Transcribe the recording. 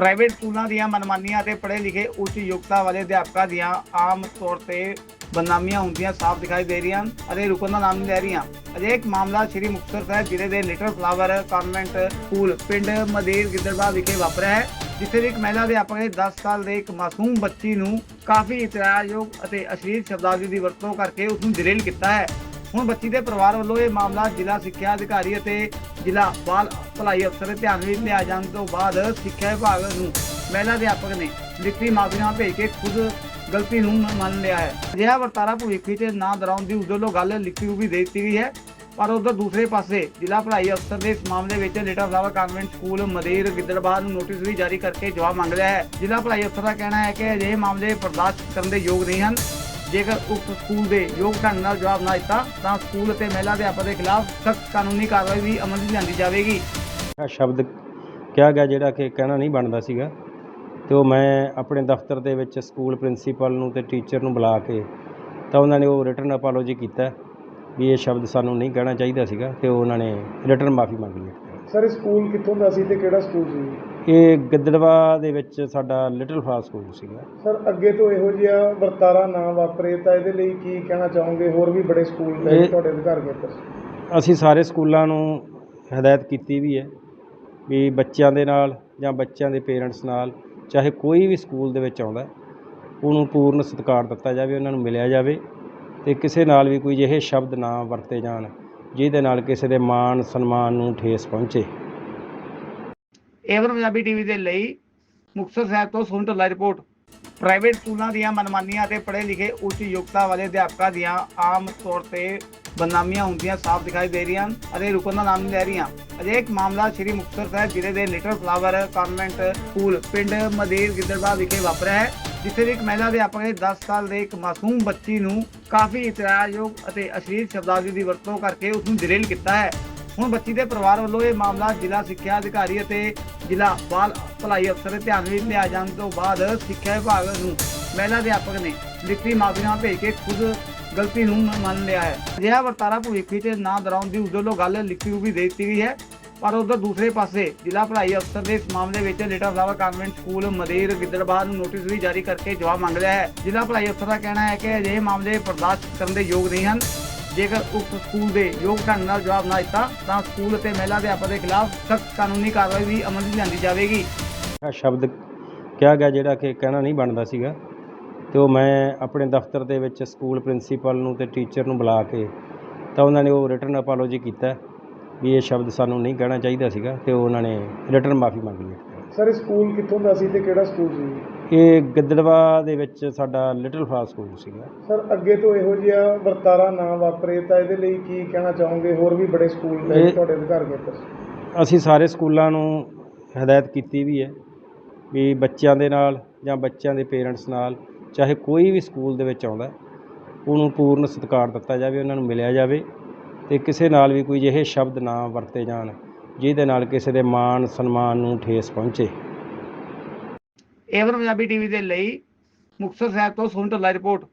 Private ਸਕੂਲਾਂ ਦੀਆਂ ਮਨਮਾਨੀਆਂ ਅਤੇ ਪੜ੍ਹੇ ਲਿਖੇ ਉੱਚ ਯੋਗਤਾ ਵਾਲੇ ਅਧਿਆਪਕਾਂ ਦੀਆਂ ਆਮ ਤੌਰ ਤੇ ਬਦਨਾਮੀਆਂ ਹੁੰਦੀਆਂ ਸਾਫ਼ ਦਿਖਾਈ ਦੇ ਰਹੀਆਂ ਅਤੇ ਰੁਕਣ ਦਾ ਨਾਮ ਨਹੀਂ ਲੈ ਰਹੀਆਂ। ਅਜੇ ਇੱਕ ਮਾਮਲਾ ਸ੍ਰੀ ਮੁਕਤਸਰ ਸਾਹਿਬ ਜ਼ਿਲ੍ਹੇ ਦੇ ਲਿਟਲ ਫਲਾਵਰ ਕਨਵੈਂਟ ਸਕੂਲ ਪਿੰਡ ਮਦੇਰ ਗਿੱਦੜਬਾ ਵਿਖੇ ਵਾਪਰਿਆ ਹੈ, ਜਿੱਥੇ ਇੱਕ ਮਹਿਲਾ ਅਧਿਆਪਕ ਨੇ 10 ਸਾਲ ਦੇ ਇੱਕ ਮਾਸੂਮ ਬੱਚੀ ਨੂੰ ਕਾਫੀ ਇਤਰਾਜ਼ਯੋਗ ਅਤੇ ਅਸ਼ਲੀਲ ਸ਼ਬਦਾਵਲੀ ਦੀ ਵਰਤੋਂ ਕਰਕੇ ਉਸ ਨੂੰ ਜਲੀਲ ਕੀਤਾ ਹੈ। ਹੁਣ ਬੱਚੀ ਦੇ ਪਰਿਵਾਰ ਵੱਲੋਂ ਇਹ ਮਾਮਲਾ ਜ਼ਿਲ੍ਹਾ ਸਿੱਖਿਆ ਅਧਿਕਾਰੀ ਅਤੇ ਜ਼ਿਲ੍ਹਾ ਬਾਲ ਭਲਾਈ ਅਫਸਰ ਧਿਆਨ ਵਿੱਚ ਲਿਆ ਜਾਣ ਤੋਂ ਬਾਅਦ ਸਿੱਖਿਆ ਵਿਭਾਗ ਨੂੰ ਮਹਿਲਾ ਅਧਿਆਪਕ ਨੇ ਲਿਖਤੀ ਮਾਫੀਨਾਮਾ ਭੇਜ ਕੇ ਖੁਦ ਗਲਤੀ ਨੂੰ ਮੰਨ ਲਿਆ ਹੈ। ਅਜਿਹਾ ਵਰਤਾਰਾ ਭਵਿੱਖ ਵਿੱਚ ਨਾ ਦਰਾਉਣ ਦੀ ਉਦੋਂ ਗੱਲ ਲਿਖੀ ਰੂਪ ਦੇ ਦਿੱਤੀ ਗਈ ਹੈ, ਪਰ ਉਧਰ ਦੂਸਰੇ ਪਾਸੇ ਜ਼ਿਲ੍ਹਾ ਭਲਾਈ ਅਫਸਰ ਦੇ ਇਸ ਮਾਮਲੇ ਵਿੱਚ ਲੇਟਾ ਫਲਾਵਰ ਕਨਵੈਂਟ ਸਕੂਲ ਮਦੇਰ ਗਿੱਦੜਬਾਹ ਨੂੰ ਨੋਟਿਸ ਵੀ ਜਾਰੀ ਕਰਕੇ ਜਵਾਬ ਮੰਗ ਲਿਆ ਹੈ। ਜ਼ਿਲ੍ਹਾ ਭਲਾਈ ਅਫਸਰ ਦਾ ਕਹਿਣਾ ਹੈ ਕਿ ਅਜਿਹੇ ਮਾਮਲੇ ਬਰਦਾਸ਼ਤ ਕਰਨ ਦੇ ਯੋਗ ਨਹੀਂ ਹਨ। ਜੇਕਰ ਉਕਤ ਸਕੂਲ ਦੇ ਯੋਗ ਢੰਗ ਨਾਲ ਜਵਾਬ ਨਾ ਦਿੱਤਾ ਤਾਂ ਸਕੂਲ ਅਤੇ ਮਹਿਲਾ ਅਧਿਆਪਕ ਦੇ ਖਿਲਾਫ ਸਖਤ ਕਾਨੂੰਨੀ ਕਾਰਵਾਈ ਵੀ ਅਮਲ ਵਿੱਚ ਲਿਆਂਦੀ ਜਾਵੇਗੀ। ਆ ਸ਼ਬਦ ਕਿਹਾ ਗਿਆ ਜਿਹੜਾ ਕਿ ਕਹਿਣਾ ਨਹੀਂ ਬਣਦਾ ਸੀਗਾ। ਤੇ ਉਹ ਮੈਂ ਆਪਣੇ ਦਫ਼ਤਰ ਦੇ ਵਿੱਚ ਸਕੂਲ ਪ੍ਰਿੰਸੀਪਲ ਨੂੰ ਤੇ ਟੀਚਰ ਨੂੰ ਬੁਲਾ ਕੇ ਤਾਂ ਉਹਨਾਂ ਨੇ ਉਹ ਰਿਟਰਨ ਅਪੋਲੋਜੀ ਕੀਤਾ ਵੀ ਇਹ ਸ਼ਬਦ ਸਾਨੂੰ ਨਹੀਂ ਕਹਿਣਾ ਚਾਹੀਦਾ ਸੀਗਾ ਤੇ ਉਹ ਉਹਨਾਂ ਨੇ ਰਿਟਰਨ ਮਾਫੀ ਮੰਗ ਲਈ। ਸਰ ਇਹ ਸਕੂਲ ਕਿੱਥੋਂ ਦਾ ਸੀ ਤੇ ਕਿਹੜਾ ਸਕੂਲ ਸੀ? ਇਹ ਗਿੱਦੜਵਾ ਦੇ ਵਿੱਚ ਸਾਡਾ ਲਿਟਲ ਫਲਾਸ ਸਕੂਲ ਸੀਗਾ। ਸਰ ਅੱਗੇ ਤੋਂ ਇਹੋ ਜਿਹਾ ਵਰਤਾਰਾ ਨਾ ਵਾਪਰੇ ਤਾਂ ਇਹਦੇ ਲਈ ਕੀ ਕਹਿਣਾ ਚਾਹੋਗੇ? ਹੋਰ ਵੀ ਬੜੇ ਸਕੂਲ ਨੇ ਇਹ- ਤੁਹਾਡੇ ਅਧਿਕਾਰ ਖੇਤਰ ਅਸੀਂ ਸਾਰੇ ਸਕੂਲਾਂ ਨੂੰ ਹਦਾਇਤ ਕੀਤੀ ਵੀ ਹੈ ਵੀ ਬੱਚਿਆਂ ਦੇ ਨਾਲ ਜਾਂ ਬੱਚਿਆਂ ਦੇ ਪੇਰੈਂਟਸ ਨਾਲ ਚਾਹੇ ਕੋਈ ਵੀ ਸਕੂਲ ਦੇ ਵਿੱਚ ਆਉਂਦਾ ਉਹਨੂੰ ਪੂਰਨ ਸਤਿਕਾਰ ਦਿੱਤਾ ਜਾਵੇ ਉਹਨਾਂ ਨੂੰ ਮਿਲਿਆ ਜਾਵੇ ਤੇ ਕਿਸੇ ਨਾਲ ਵੀ ਕੋਈ ਅਜਿਹੇ ਸ਼ਬਦ ਨਾ ਵਰਤੇ ਜਾਣ ਜਿਹਦੇ ਨਾਲ ਕਿਸੇ ਦੇ ਮਾਣ ਸਨਮਾਨ ਨੂੰ ਠੇਸ ਪਹੁੰਚੇ। ਏਵਨ ਪੰਜਾਬੀ ਟੀਵੀ ਦੇ ਲਈ ਮੁਕਤਸਰ ਸਾਹਿਬ ਤੋਂ ਸੁਣ ਢੱਲਾ ਰਿਪੋਰਟ। ਪ੍ਰਾਈਵੇਟ ਸਕੂਲਾਂ ਦੀਆਂ ਮਨਮਾਨੀਆਂ ਤੇ ਪੜ੍ਹੇ ਲਿਖੇ ਉੱਚ ਯੋਗਤਾ ਵਾਲੇ ਅਧਿਆਪਕਾਂ ਦੀਆਂ ਆਮ ਤੌਰ ਤੇ ਬਦਨਾਮੀਆਂ ਹੁੰਦੀਆਂ ਸਾਫ਼ ਦਿਖਾਈ ਦੇ ਰਹੀਆਂ ਹਨ ਅਤੇ ਰੁਕਣ ਦਾ ਨਾਮ ਨਹੀਂ ਲੈ ਰਹੀਆਂ। ਅਜੇ ਇੱਕ ਮਾਮਲਾ ਸ੍ਰੀ ਮੁਕਤਸਰ ਸਾਹਿਬ ਜ਼ਿਲ੍ਹੇ ਦੇ ਲਿਟਲ ਫਲਾਵਰ ਕਨਵੈਂਟ ਸਕੂਲ ਪਿੰਡ ਮਦੇਰ ਗਿੱਦੜਬਾ ਵਿਖੇ ਵਾਪਰਿਆ ਹੈ, ਜਿੱਥੇ ਇੱਕ ਮਹਿਲਾ ਅਧਿਆਪਕ ਨੇ 10 ਸਾਲ ਦੇ ਇੱਕ ਮਾਸੂਮ ਬੱਚੀ ਨੂੰ ਕਾਫੀ ਇਤਰਾਜ਼ਯੋਗ ਅਤੇ ਅਸ਼ਲੀਲ ਸ਼ਬਦਾਵਲੀ ਦੀ ਵਰਤੋਂ ਕਰਕੇ ਉਸ ਨੂੰ ਜਲੀਲ ਕੀਤਾ ਹੈ। ਹੁਣ ਬੱਚੀ ਦੇ ਪਰਿਵਾਰ ਵੱਲੋਂ ਇਹ ਮਾਮਲਾ ਜ਼ਿਲ੍ਹਾ ਸਿੱਖਿਆ ਅਧਿਕਾਰੀ ਅਤੇ ਜ਼ਿਲ੍ਹਾ ਬਾਲ ਭਲਾਈ ਅਫਸਰ ਦੇ ਧਿਆਨ ਵਿੱਚ ਲਿਆ ਜਾਣ ਤੋਂ ਬਾਅਦ ਸਿੱਖਿਆ ਵਿਭਾਗ ਨੂੰ ਮਹਿਲਾ ਅਧਿਆਪਕ ਨੇ ਲਿਖਤੀ ਮਾਫੀਨਾਮਾ ਭੇਜ ਕੇ ਖੁਦ ਗਲਤੀ ਨੂੰ ਮੰਨ ਲਿਆ ਹੈ। ਅਜਿਹਾ ਵਰਤਾਰਾ ਭਵਿੱਖ ਵਿੱਚ ਨਾ ਦਰਾਉਣ ਦੀ ਉਸ ਵੱਲੋਂ ਗੱਲ ਲਿਖੀ ਰੂਪ ਵੀ ਦੇ ਦਿੱਤੀ ਗਈ ਹੈ, ਪਰ ਉਧਰ ਦੂਸਰੇ ਪਾਸੇ ਜ਼ਿਲ੍ਹਾ ਭਲਾਈ ਅਫਸਰ ਦੇ ਇਸ ਮਾਮਲੇ ਵਿੱਚ ਲੇਟਾ ਫਲਾਵਰ ਕਨਵੈਂਟ ਸਕੂਲ ਮਦੇਰ ਗਿੱਦੜਬਾਹ ਨੂੰ ਨੋਟਿਸ ਵੀ ਜਾਰੀ ਕਰਕੇ ਜਵਾਬ ਮੰਗ ਲਿਆ ਹੈ। ਜ਼ਿਲ੍ਹਾ ਭਲਾਈ ਅਫਸਰ ਦਾ ਕਹਿਣਾ ਹੈ ਕਿ ਅਜਿਹੇ ਮਾਮਲੇ ਬਰਦਾਸ਼ਤ ਕਰਨ ਦੇ ਯੋਗ ਨਹੀਂ ਹਨ। ਜੇਕਰ ਉਕਤ ਸਕੂਲ ਦੇ ਯੋਗ ਢੰਗ ਨਾਲ ਜਵਾਬ ਨਾ ਦਿੱਤਾ ਤਾਂ ਸਕੂਲ ਅਤੇ ਮਹਿਲਾ ਅਧਿਆਪਕ ਦੇ ਖਿਲਾਫ ਸਖਤ ਕਾਨੂੰਨੀ ਕਾਰਵਾਈ ਵੀ ਅਮਲ ਵਿੱਚ ਲਿਆਂਦੀ ਜਾਵੇਗੀ। ਆ ਸ਼ਬਦ ਕਿਹਾ ਗਿਆ ਜਿਹੜਾ ਕਿ ਕਹਿਣਾ ਨਹੀਂ ਬਣਦਾ ਸੀਗਾ ਤੇ ਉਹ ਮੈਂ ਆਪਣੇ ਦਫ਼ਤਰ ਦੇ ਵਿੱਚ ਸਕੂਲ ਪ੍ਰਿੰਸੀਪਲ ਨੂੰ ਤੇ ਟੀਚਰ ਨੂੰ ਬੁਲਾ ਕੇ ਤਾਂ ਉਹਨਾਂ ਨੇ ਉਹ ਰਿਟਰਨ ਅਪੋਲੋਜੀ ਕੀਤਾ ਵੀ ਇਹ ਸ਼ਬਦ ਸਾਨੂੰ ਨਹੀਂ ਕਹਿਣਾ ਚਾਹੀਦਾ ਸੀਗਾ ਤੇ ਉਹ ਉਹਨਾਂ ਨੇ ਰਿਟਰਨ ਮਾਫੀ ਮੰਗ ਲਈ। ਸਰ ਇਹ ਸਕੂਲ ਕਿੱਥੋਂ ਦਾ ਸੀ ਤੇ ਕਿਹੜਾ ਸਕੂਲ ਸੀ? ਇਹ ਗਿੱਦੜਵਾ ਦੇ ਵਿੱਚ ਸਾਡਾ ਲਿਟਲ ਫਲਾਸ ਸਕੂਲ ਸੀਗਾ। ਸਰ ਅੱਗੇ ਤੋਂ ਇਹੋ ਜਿਹਾ ਵਰਤਾਰਾ ਨਾ ਵਾਪਰੇ ਤਾਂ ਇਹਦੇ ਲਈ ਕੀ ਕਹਿਣਾ ਚਾਹੋਗੇ? ਹੋਰ ਵੀ ਬੜੇ ਸਕੂਲ ਨੇ ਇਹ- ਤੁਹਾਡੇ ਅਧਿਕਾਰ ਖੇਤਰ ਅਸੀਂ ਸਾਰੇ ਸਕੂਲਾਂ ਨੂੰ ਹਦਾਇਤ ਕੀਤੀ ਵੀ ਹੈ ਵੀ ਬੱਚਿਆਂ ਦੇ ਨਾਲ ਜਾਂ ਬੱਚਿਆਂ ਦੇ ਪੇਰੈਂਟਸ ਨਾਲ ਚਾਹੇ ਕੋਈ ਵੀ ਸਕੂਲ ਦੇ ਵਿੱਚ ਆਉਂਦਾ ਉਹਨੂੰ ਪੂਰਨ ਸਤਿਕਾਰ ਦਿੱਤਾ ਜਾਵੇ ਉਹਨਾਂ ਨੂੰ ਮਿਲਿਆ ਜਾਵੇ ਤੇ ਕਿਸੇ ਨਾਲ ਵੀ ਕੋਈ ਅਜਿਹੇ ਸ਼ਬਦ ਨਾ ਵਰਤੇ ਜਾਣ ਜਿਹਦੇ ਨਾਲ ਕਿਸੇ ਦੇ ਮਾਣ ਸਨਮਾਨ ਨੂੰ ਠੇਸ ਪਹੁੰਚੇ। ਏਵਨ ਪੰਜਾਬੀ ਟੀਵੀ ਦੇ ਲਈ ਮੁਕਤਸਰ ਸਾਹਿਬ ਤੋਂ ਸੁਣ ਢੱਲਾ ਰਿਪੋਰਟ।